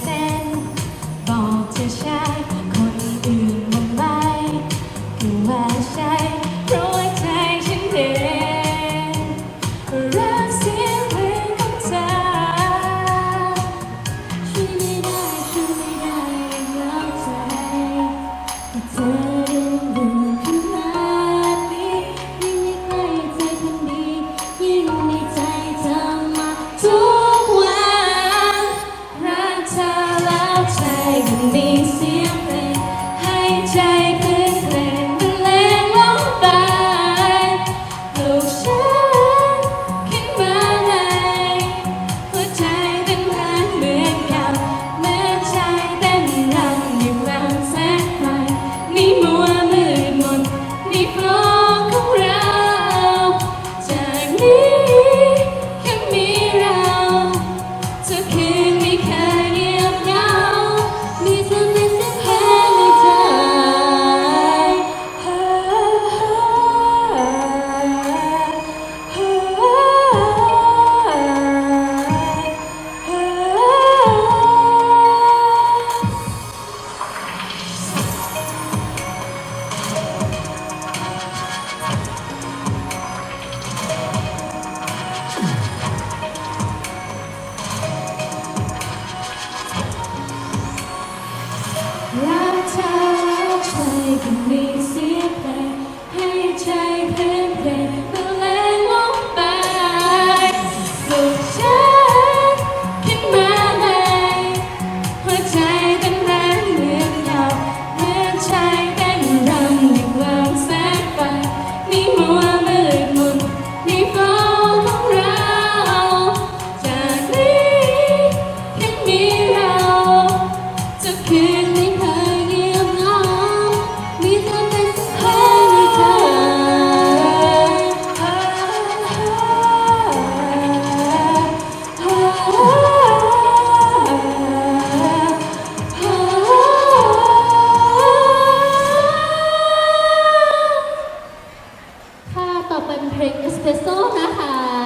say Lifetime's take me, see. ต่อเป็นเพลงเอสเปรสโซ่นะคะ